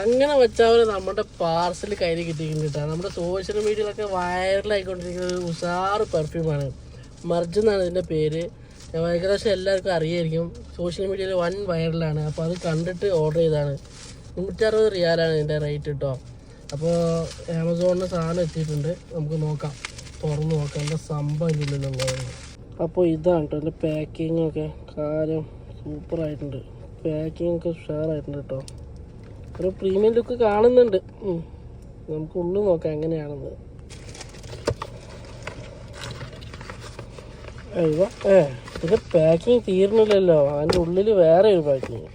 അങ്ങനെ വെച്ചാൽ നമ്മുടെ പാർസൽ കയ്യിൽ കിട്ടിയിട്ടുണ്ട് കേട്ടോ. നമ്മുടെ സോഷ്യൽ മീഡിയയിലൊക്കെ വൈറലായിക്കൊണ്ടിരിക്കുന്ന ഒരു ഉഷാറ് പെർഫ്യൂമാണ് മർജ് എന്നാണ് ഇതിന്റെ പേര്. ഏകദേശം എല്ലാവർക്കും അറിയായിരിക്കും. സോഷ്യൽ മീഡിയയിൽ വൺ വൈറലാണ് അപ്പോൾ അത് കണ്ടിട്ട് ഓർഡർ ചെയ്താണ് നൂറ്ററുപത് റിയാലാണ് ഇതിന്റെ റേറ്റ് കേട്ടോ. അപ്പോൾ ആമസോണിന് സാധനം എത്തിയിട്ടുണ്ട്. നമുക്ക് നോക്കാം. തുറന്ന് നോക്കാം. എന്താ സംഭവം ഇല്ലല്ലോ അപ്പോൾ ഇതാണ് കേട്ടോ. എന്റെ പാക്കിങ്ങൊക്കെ കാര്യം സൂപ്പറായിട്ടുണ്ട് പാക്കിങ്ങൊക്കെ ഉഷാറായിട്ടുണ്ട് കേട്ടോ. ഒരു പ്രീമിയം ലുക്ക് കാണുന്നുണ്ട്. നമുക്ക് ഉള്ളു നോക്കാം എങ്ങനെയാണെന്ന്. അയ്യോ ഏ ഇതിന്റെ പാക്കിങ് തീർന്നില്ലല്ലോ. അതിന്റെ ഉള്ളിൽ വേറെ ഒരു പാക്കിങ്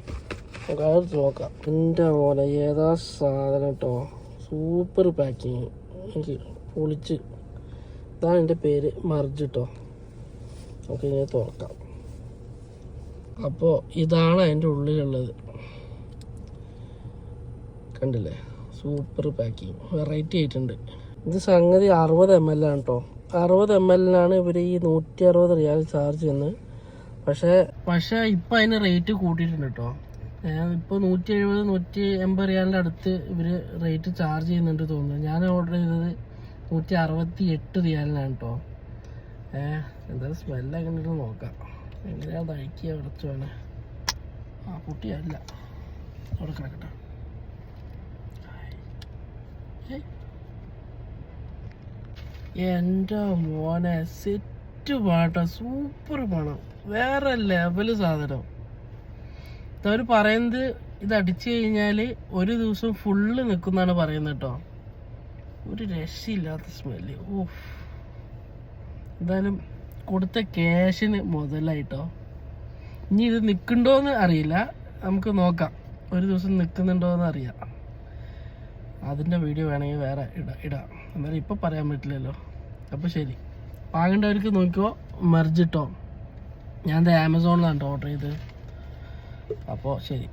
നമുക്ക് അതെടുത്ത് നോക്കാം. എന്റെ പോലെ ഏതാ സാധനം കേട്ടോ സൂപ്പർ പാക്കിങ് എനിക്ക് പൊളിച്ച്. ഇതാണ് എന്റെ പേര് മർജ് കേട്ടോ നമുക്ക് ഇങ്ങനെ തുറക്കാം. അപ്പോൾ ഇതാണ് അതിന്റെ ഉള്ളിലുള്ളത്. കണ്ടില്ലേ? സൂപ്പർ പാക്കിങ് വെറൈറ്റി ആയിട്ടുണ്ട്. ഇത് സംഗതി അറുപത് എം എൽ ആണ് കേട്ടോ അറുപത് എം എല്ലിനാണ് ഇവർ ഈ നൂറ്റി അറുപത് റിയാൽ ചാർജ് ചെയ്യുന്നത്. പക്ഷേ പക്ഷേ ഇപ്പം അതിന് റേറ്റ് കൂട്ടിയിട്ടുണ്ട് കേട്ടോ ഇപ്പോൾ നൂറ്റി എഴുപത് നൂറ്റി എൺപത് റിയാലിന്റെ അടുത്ത് ഇവർ റേറ്റ് ചാർജ് ചെയ്യുന്നുണ്ട് തോന്നുന്നു. ഞാൻ ഓർഡർ ചെയ്തത് നൂറ്റി അറുപത്തി എട്ട് റിയാലിനാണ് കേട്ടോ ഏഹ് എന്തായാലും സ്മെല്ലൊക്കെ ഉണ്ടെന്ന് നോക്കാം. എങ്ങനെയാണ് അത് അയക്കുക ഉടച്ചു വേണേ ആ കുട്ടിയല്ല അവിടെ കിടക്കട്ടെ. എന്റെ മോനെ സെറ്റ് പാട്ട. സൂപ്പർ പണം വേറെ ലെവൽ സാധനം. അവർ പറയുന്നത് ഇത് അടിച്ചു കഴിഞ്ഞാൽ ഒരു ദിവസം ഫുള്ള് നിൽക്കുന്നാണ് പറയുന്നത് കേട്ടോ ഒരു രക്ഷയില്ലാത്ത സ്മെല്ല് ഓഫ് എന്തായാലും കൊടുത്ത ക്യാഷിന് മുതലായിട്ടോ ഇനി ഇത് നിൽക്കുന്നുണ്ടോയെന്ന് അറിയില്ല. നമുക്ക് നോക്കാം. ഒരു ദിവസം നിൽക്കുന്നുണ്ടോയെന്ന് അറിയാം. അതിന്റെ വീഡിയോ വേണമെങ്കിൽ വേറെ ഇടാം ഇടാം. എന്നാലും ഇപ്പം പറയാൻ പറ്റില്ലല്ലോ. അപ്പോൾ ശരി. വാങ്ങേണ്ടവർക്ക് നോക്കിയോ മെർജിട്ടോ ഞാൻ ഇത് ആമസോണിലാണ് ഓർഡർ ചെയ്തത്. അപ്പോൾ ശരി.